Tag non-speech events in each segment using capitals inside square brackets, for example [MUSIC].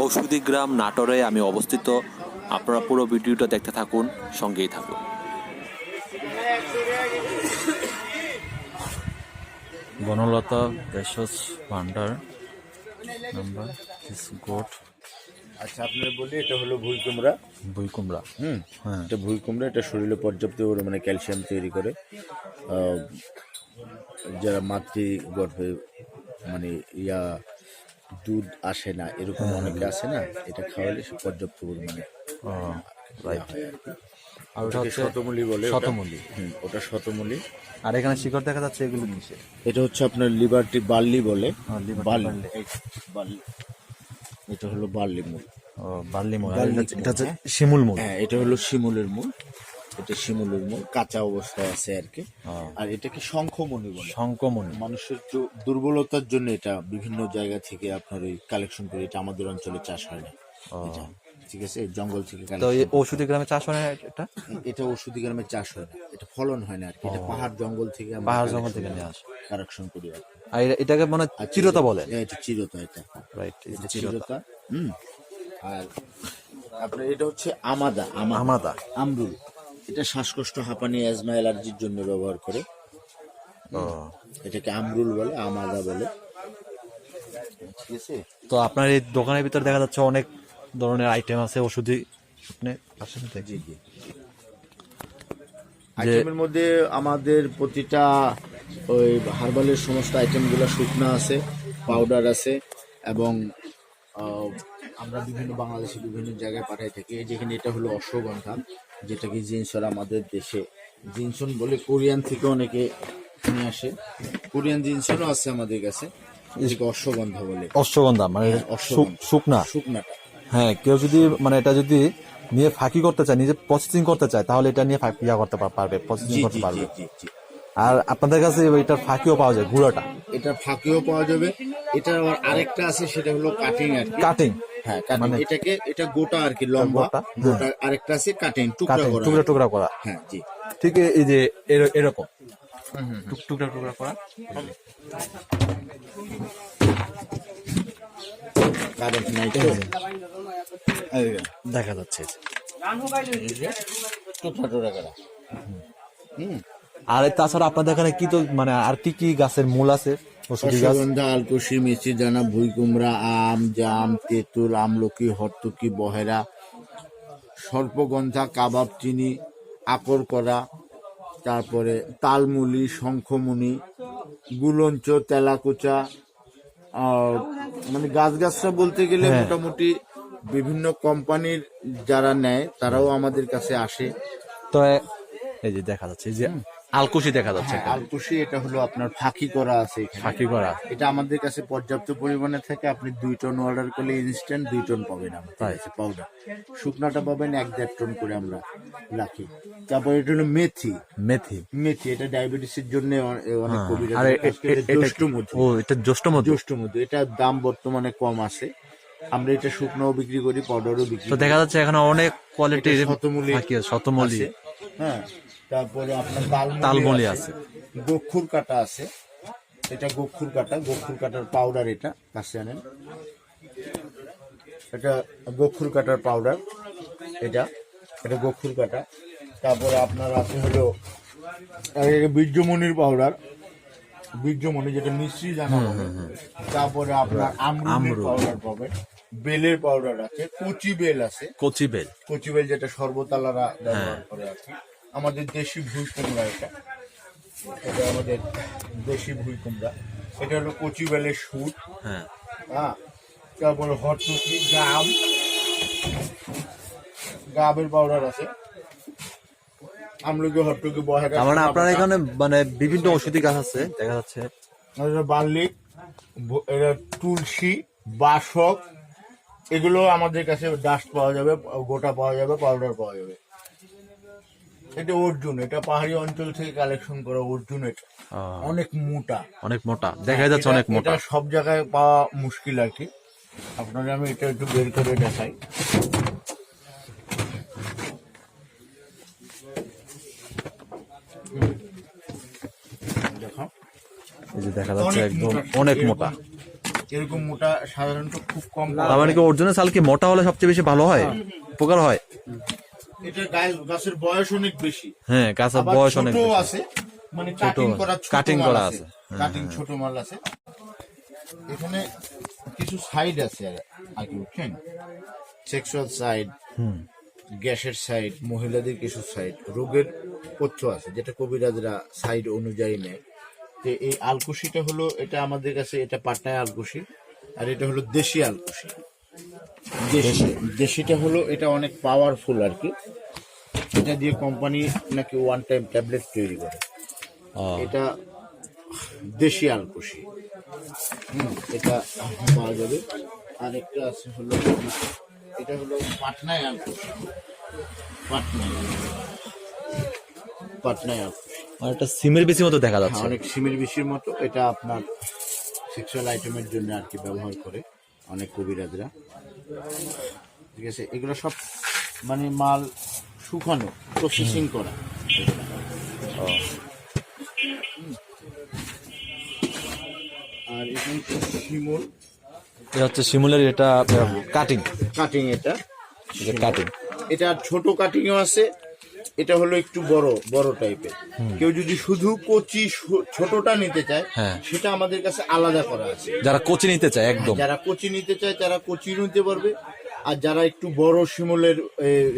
ঔষধি গ্রাম নাটোরে আমি অবস্থিত। আপনারা পুরো ভিডিওটা দেখতে থাকুন সঙ্গেই থাকুন। বনলতা ভেষজ ভান্ডার নাম্বার গোট আচ্ছা আপনার বলি এটা হলো ভুই কুমড়া। বই কুমড়া। হুম হ্যাঁ। এটা ভুই কুমড়া এটা শরীরে পর্যাপ্ত পরিমাণে ক্যালসিয়াম তৈরি করে। যারা মাতৃ গর্ভে মানে ইয়া দুধ আসে না এরকম অনেকে আসে না এটা খাওয়ালে পর্যাপ্ত পরিমাণে আর ওটা হচ্ছে শতমূলি বলে শতমূলি হুম ওটা শতমূলি আর এখানে শিকড় দেখা যাচ্ছে এগুলো কিসের? এটা হচ্ছে আপনার লিবার্টি বার্লি বলে হ্যাঁ, বার্লি। বার্লি। এটা হলো বার্লি মূল। ও বার্লি মূল। এটা হচ্ছে-। শিমুল মূল। হ্যাঁ এটা হলো শিমুলের মূল। এটা শিমুলের মূল কাঁচা অবস্থায় আছে আর কি। আর এটাকে শঙ্খমণি বলে। শঙ্কমণি মানুষের দুর্বলতার জন্য এটা বিভিন্ন জায়গা থেকে আপনার ওই কালেকশন করে এটা আমাদের অঞ্চলে চাষ হয় না। এটা, ঠিক আছে? জঙ্গল থেকে তো ঔষধি গ্রামে চাষ হয় না এটা? এটা ওষুধি গ্রামে চাষ হয় না। এটা ফলন হয় না আর কি। এটা পাহাড় জঙ্গল থেকে পাহাড় জঙ্গল থেকে নিয়ে আসে। কালেকশন করি আর এটা- এটাকে মানে চিরতা বলে। হ্যাঁ, এটা চিরতা এটা। রাইট এটা চিরতা। হুম। আর আপনার এটা হচ্ছে আমাদা। আমাদা। আমরুল। এটা শ্বাসকষ্ট হাঁপানি অ্যাজমা অ্যালার্জির জন্য ব্যবহার করে। এটাকে আমরুল বলে আমাদা বলে। ঠিক আছে। তো আপনার এই দোকানের ভিতর দেখা যাচ্ছে অনেক ধরনের আইটেম আছে ওষুধি আপনি আসেন দেখি। জি জি। আইটেমের মধ্যে আমাদের প্রতিটা ওই হার্বালের সমস্ত আইটেমগুলো শুকনো আছে পাউডার আছে এবং আহ, আমরা বিভিন্ন বাংলাদেশে বিভিন্ন জায়গায় পাঠাই থাকি। যেখানে এটা হলো অশ্বগন্ধা। যেটাকে জিনসর আমাদের দেশে। জিনসন বলে কোরিয়ান থেকে অনেকে নিয়ে আসে। কোরিয়ান জিনসনও আছে আমাদের কাছে। অশ্বগন্ধা বলে। অশ্বগন্ধা মানে। শুক- শুকনা। শুকনাটা। হ্যাঁ কেউ যদি মানে এটা যদি নিয়ে ফাঁকি করতে চায় নিজে প্রসেসিং করতে চায় তাহলে এটা নিয়ে ফাঁকি ইয়া করতে পারবে প্রসেসিং করতে পারবে। আর আপনাদের কাছে এটার ফাঁকিও পাওয়া যায় গুঁড়োটা। এটা ফাঁকিও পাওয়া যাবে। এটা আবার আরেকটা আছে সেটা হলো কাটিং আর কি। কাটিং হ্যাঁ কাটিং এটাকে এটা গোটা আর কি লম্বা। গোটা, গোটা আরেকটা আছে কাটিং টুকরা করা। টুকরা টুকরা করা। হ্যাঁ জি। ঠিক এই যে এরকম। টুক- টুকরা টুকরা করা। কারেন্ট নাই তো দেখা যাচ্ছে। টুকরা টুকরা করা। হুম। আর তাছাড়া আপনাদের এখানে কি তো মানে আর কি কি গাছের মূল আছে? আলকুশি মিষ্টি দানা ভুই কুমড়া আম জাম তেঁতুল আমলকি হরতুকি বহেরা সর্পগন্ধা কাবাব চিনি আকর করা তারপরে তালমুলি শঙ্খমুনি গুলঞ্চ তেলাকুচা আর মানে গাছ গাছটা বলতে গেলে হ্যাঁ। মোটামুটি বিভিন্ন কোম্পানির যারা নেয় তারাও আমাদের কাছে আসে তো এই যে দেখা যাচ্ছে যে আলকুশি দেখা যাচ্ছে হ্যাঁ, আলকুশি এটা হলো আপনার ফাঁকি করা আছে ফাঁকি করা। এটা আমাদের কাছে পর্যাপ্ত পরিমাণে থাকে আপনি দুই টন অর্ডার করলে ইনস্ট্যান্ট দুই টন পাবেন আমাদের পাউডার শুকনাটা পাবেন এক দেড় টন করে আমরা রাখি। তারপর এটা হলো মেথি। মেথি। মেথি এটা ডায়াবেটিসের জন্য অনেক কবিরা এটা- দাম বর্তমানে কম আছে। আমরা এটা শুকনো বিক্রি করি পাউডারও বিক্রি তো দেখা যাচ্ছে এখানে অনেক কোয়ালিটির শতমূলী শতমূলি। হ্যাঁ তারপরে আপনার তালমুলি আছে গক্ষুর কাটা আছে। এটা গক্ষুর কাটা গক্ষুর কাটার পাউডার এটা কাছে আনেন এটা গক্ষুর কাটার পাউডার এটা এটা গক্ষুর কাটা। তারপরে আপনার আছে হলো বীর্যমণির পাউডার বীর্যমণি যেটা মিশ্রি জানা। তারপরে আপনার আমরুল। পাউডার পাবেন বেলের পাউডার আছে কচি বেল আছে। কচি বেল। কচি বেল যেটা সর্বতালারা ব্যবহার করে আর কি। আমাদের দেশি ভুই কুমড়া এটা। এটা আমাদের দেশি ভুই কুমড়া। এটা হলো কচুবেলের সুট হ্যাঁ। হ্যাঁ। তারপরে হটুকি গাম। গাবের পাউডার আছে। আমলকি হটুকি বহেরা তার মানে আপনার এখানে মানে বিভিন্ন ওষুধি গাছ আছে দেখা যাচ্ছে। বার্লিক এটা তুলসী বাসক এগুলো আমাদের কাছে ডাস্ট পাওয়া যাবে গোটা পাওয়া যাবে পাউডার পাওয়া যাবে। এটা অর্জুন এটা পাহাড়ি অঞ্চল থেকে কালেকশন করা অর্জুন এটা। অনেক মোটা। অনেক মোটা দেখা যাচ্ছে অনেক মোটা। সব জায়গায় পাওয়া মুশকিল আর কি। আপনাকে আমি এটা একটু বের করে দেখাই। এই যে দেখা যাচ্ছে একদম অনেক মোটা। এরকম মোটা সাধারণত খুব কম তার মানে। কি অরিজিনাল শাল কি মোটা হলে সবচেয়ে বেশি ভালো হয়। উপকার হয়? এটা গাছের বয়স অনেক বেশি। হ্যাঁ গাছের বয়স অনেক বেশি। আছে। মানে কাটিং করা মাল করা আছে। আছে। হ্যাঁ, কাটিং ছোট মাল আছে। এখানে কিছু সাইড আছে আর আর কি বুঝছেন? সেক্সুয়াল সাইড গ্যাসের সাইড মহিলাদের কিছু সাইড রোগের তথ্য আছে যেটা কবিরাজরা সাইড অনুযায়ী নেয়। যে এই আলকুশিটা হলো এটা আমাদের কাছে এটা পাটনায় আলকুশি আর এটা হলো দেশি আলকুশি। দেশি। দেশিটা হলো এটা অনেক পাওয়ারফুল আর কি। এটা দিয়ে কোম্পানি নাকি ওয়ান টাইম ট্যাবলেট তৈরি করে। এটা দেশি আলকুশি হুম, এটা পাওয়া যাবে। আর একটা আছে হলো এটা হলো পাটনায় আলকুশি পাটনায় পাটনায় আলকুশি আর একটা সিমের বেশি মতো দেখা হ্যাঁ, যাচ্ছে। অনেক সিমের বেশির মতো। এটা আপনার সেক্সুয়াল আইটেমের জন্য আর কি ব্যবহার করে। অনেক কবিরাজরা। ঠিক আছে? এগুলো সব মানে মাল শুকানো প্রসেসিং করা। আর এখানে শিমুল। এটা হচ্ছে শিমুলের এটা কাটিং কাটিং এটা। কাটিং এটা ছোট কাটিংও আছে এটা হলো একটু বড় বড় টাইপের কেউ যদি শুধু কচি ছোটটা নিতে চায় হ্যাঁ। সেটা আমাদের কাছে আলাদা করা আছে। যারা কোচি নিতে চায় একদম। যারা কচি নিতে চায় তারা কচি নিতে পারবে। আর যারা একটু বড় শিমুলের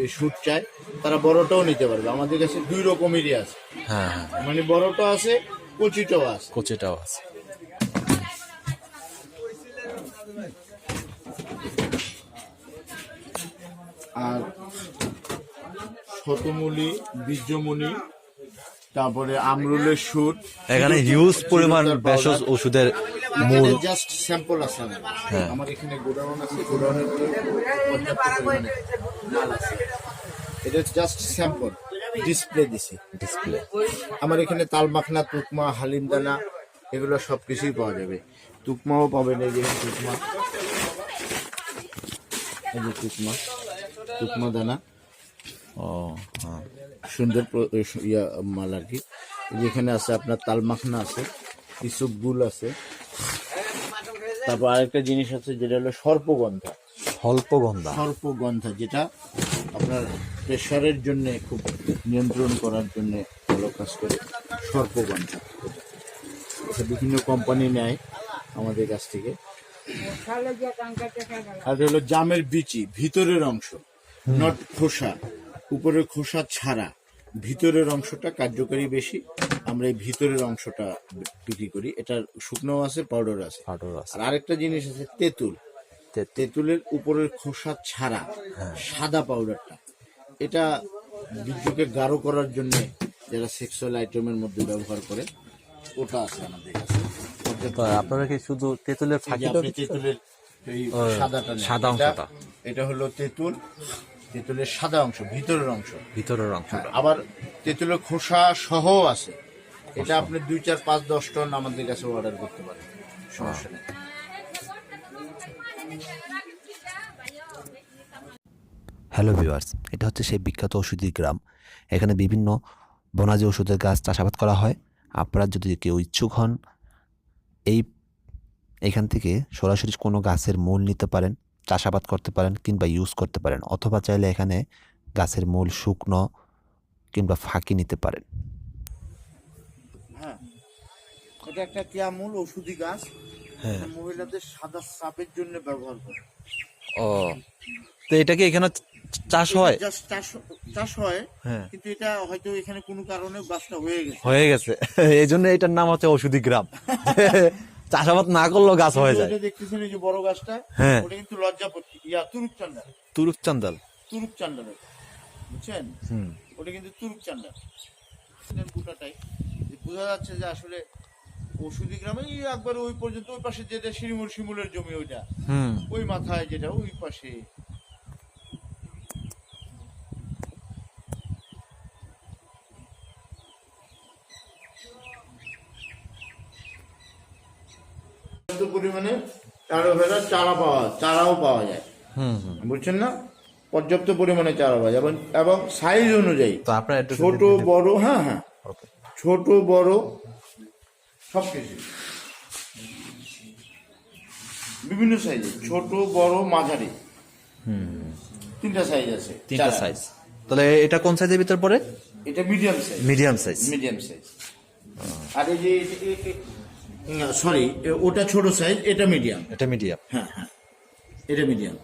শুট চায় তারা বড়টাও নিতে পারবে। আমাদের কাছে দুই রকমেরই আছে। হ্যাঁ হ্যাঁ। মানে বড়টা আছে কচিটাও আছে। কোচিটাও আছে। আর শতমূলি বীর্যমণি তারপরে আমরুলের শুট এখানে হিউজ পরিমাণ ভেষজ ওষুধের মূল জাস্ট স্যাম্পল আছে আমার। হ্যাঁ। এখানে গোডাউন আছে গোডাউনের এটা জাস্ট স্যাম্পল ডিসপ্লে দিছি। ডিসপ্লে আমার এখানে তাল মাখনা তুকমা হালিম দানা এগুলো সব কিছুই পাওয়া যাবে। তুকমাও পাবেন এই যে তুকমা। এই যে তুকমা তুকমা দানা ও হ্যাঁ। সুন্দর ইয়া মাল আর কি। যেখানে আছে আপনার তাল মাখনা আছে কিছু গুল আছে। তারপর আরেকটা জিনিস আছে যেটা হলো সর্পগন্ধা স্বল্পগন্ধা। সর্পগন্ধা যেটা আপনার প্রেশারের জন্য খুব নিয়ন্ত্রণ করার জন্য ভালো কাজ করে সর্পগন্ধা বিভিন্ন কোম্পানি নেয় আমাদের কাছ থেকে। আর হলো জামের বিচি ভিতরের অংশ নট খোসা। উপরের খোসা ছাড়া ভিতরের অংশটা কার্যকরী বেশি। আমরা এই ভিতরের অংশটা বিক্রি করি। এটার শুকনো আছে পাউডার আছে। পাউডার আর আরেকটা জিনিস আছে তেঁতুল। তেঁতুল। তেঁতুলের উপরের খোসা ছাড়া সাদা পাউডারটা। এটা বীর্যকে গাঢ় করার জন্য যারা সেক্সুয়াল আইটেমের মধ্যে ব্যবহার করে ওটা আছে আমাদের কাছে। আপনারা কি শুধু তেঁতুলের আপনি তেঁতুলের সাদাটা সাদা অংশটা। এটা হলো তেঁতুল তেঁতুলের সাদা অংশ ভিতরের অংশ। ভিতরের অংশ। আবার তেঁতুলের খোসা সহ আছে। এটা আপনি দুই চার পাঁচ দশ টন আমাদের কাছে অর্ডার করতে পারেন। সমস্যা নেই। হ্যালো ভিউয়ার্স এটা হচ্ছে সেই বিখ্যাত ওষুধি গ্রাম। এখানে বিভিন্ন বনাজি ওষুধের গাছ চাষাবাদ করা হয়। আপনারা যদি কেউ ইচ্ছুক হন এই এখান থেকে সরাসরি কোনো গাছের মূল নিতে পারেন। চাষাবাদ করতে পারেন কিংবা ইউজ করতে পারেন অথবা চাইলে এখানে গাছের মূল শুকনো কিংবা ফাঁকি নিতে পারেন। হ্যাঁ এটা একটা কেয়ামূল ওষুধি গাছ। হ্যাঁ। মহিলাদের সাদা সাপের জন্য ব্যবহার করে ও তো এটা কি এখানে চাষ হয়? চাষ হয় হ্যাঁ। কিন্তু এটা হয়তো এখানে কোনো কারণে গাছটা হয়ে গেছে। হয়ে গেছে। [LAUGHS] এই জন্য এটার নাম হচ্ছে ওষুধি গ্রাম। [LAUGHS] চাষাবাদ না করলেও গাছ হয়ে যায়। দেখতেছেন এই যে বড় গাছটা হ্যাঁ। ওটা কিন্তু লজ্জাপতি ইয়া তুরুপ চান্ডাল তুরুপ চান্দাল তুরুপ চান্ডাল বুঝছেন? হুম। ওটা কিন্তু তুরুপ চান্ডাল গোটাটাই যে বোঝা যাচ্ছে যে আসলে ওষুধি গ্রামে একবার ওই পর্যন্ত ওই পাশে যেটা শিমুল শিমুলের জমি ওইটা হুম। ওই মাথায় যেটা ওই পাশে। পরিমাণে অ্যালোভেরা চারা পাওয়া চারাও পাওয়া যায়। বুঝছেন না? পর্যাপ্ত পরিমাণে চারা পাওয়া যায়। এবং সাইজ অনুযায়ী। ছোট বড় হ্যাঁ হ্যাঁ। ছোট বড় সব কিছু বিভিন্ন সাইজে ছোট বড় মাঝারি। তিনটা সাইজ আছে। তিনটা সাইজ তাহলে এটা কোন সাইজের ভিতর পড়ে? এটা medium size medium size medium size আর এই যে সরি ওটা ছোট সাইজ এটা মিডিয়াম এটা মিডিয়াম হ্যাঁ হ্যাঁ এটা মিডিয়াম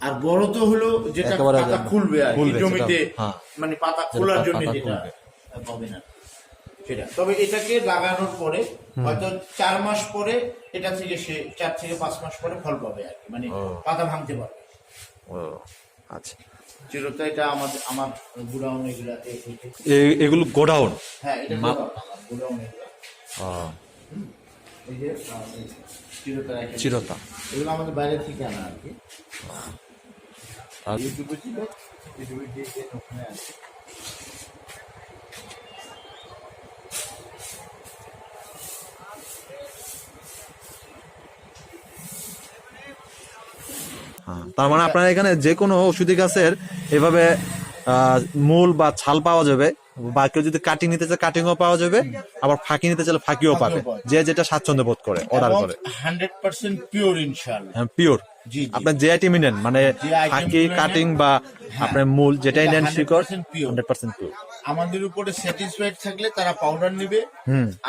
আর বড় তো হলো যেটা পাতা খুলবে আর জমিতে হ্যাঁ। মানে পাতা খোলার জন্য যেটা। পাবে না। সেটা। তবে এটাকে লাগানোর পরে হয়তো চার মাস পরে এটা থেকে সে চার থেকে পাঁচ মাস পরে ফল পাবে আর কি মানে পাতা ভাঙতে পারবে। ও আচ্ছা। চিরতা এটা আমাদের আমার গুড়াউন এগুলা এ- এগুলো গোডাউন? হ্যাঁ এটা গুড়াউন এগুলা। এই যে চিরতা এগুলো আমাদের বাইরে থেকে আনা আর কি। ইউটিউবে ছিল ইউটিউবে দিয়ে দিয়ে ওখানে আছে। হ্যাঁ, তার মানে আপনার এখানে যে কোনো ওষুধি গাছের এভাবে মূল বা ছাল পাওয়া যাবে। বা কেউ যদি কাটিং নিতে চায় কাটিংও পাওয়া যাবে। আবার ফাঁকি নিতে চাইলে ফাঁকিও পাবে। যে যেটা স্বাচ্ছন্দ্য বোধ করে অর্ডার করে। হান্ড্রেড পার্সেন্ট পিওর ইনশাল্লাহ পিওর। আপনার যে আইটেম নেন মানে ফাঁকি কাটিং বা আপনার মূল যেটাই নেন শিকড় হান্ড্রেড পার্সেন্ট পিওর আমাদের উপরে স্যাটিসফাইড থাকলে তারা পাউডার নেবে।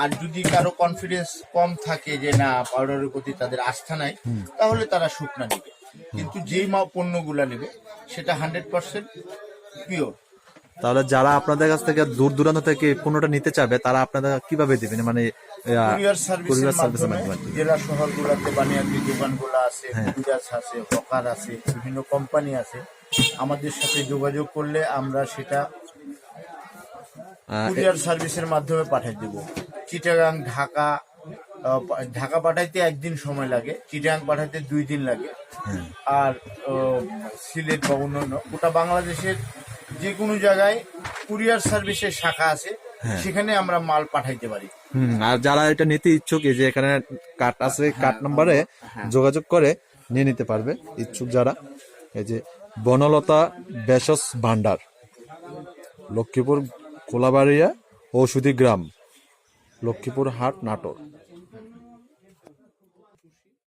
আর যদি কারও কনফিডেন্স কম থাকে যে না পাউডারের প্রতি তাদের আস্থা নাই তাহলে তারা শুকনা নেবে। কিন্তু যেই মা পণ্যগুলা নেবে সেটা হান্ড্রেড পার্সেন্ট পিওর তাহলে যারা আপনাদের কাছ থেকে দূর দূরান্ত থেকে পণ্যটা নিতে চাবে তারা আপনাদের কীভাবে দিবেন মানে কুরিয়ার সার্ভিসের কুরিয়ার মাধ্যমে মাধ্যমে। জেলা শহরগুলোতে বানিয়াদি দোকানগুলো আছে হ্যাঁ। আছে হকার আছে বিভিন্ন কোম্পানি আছে আমাদের সাথে যোগাযোগ করলে আমরা সেটা কুরিয়ার সার্ভিসের মাধ্যমে পাঠিয়ে দেব। চিটাগাং ঢাকা ঢাকা পাঠাইতে একদিন সময় লাগে চিটাগাং পাঠাইতে দুই দিন লাগে। আর আহ, সিলেট বা অন্যান্য গোটা বাংলাদেশের যে কোনো জায়গায় কুরিয়ার সার্ভিসের শাখা আছে সেখানে আমরা মাল পাঠাইতে পারি। আর যারা এটা নিতে ইচ্ছুক এই যে এখানে কার্ড আছে কার্ড নাম্বারে যোগাযোগ করে নিয়ে নিতে পারবে ইচ্ছুক যারা। এই যে বনলতা বেসস ভান্ডার লক্ষ্মীপুর কোলাবাড়িয়া ঔষধি গ্রাম লক্ষ্মীপুর হাট নাটোর।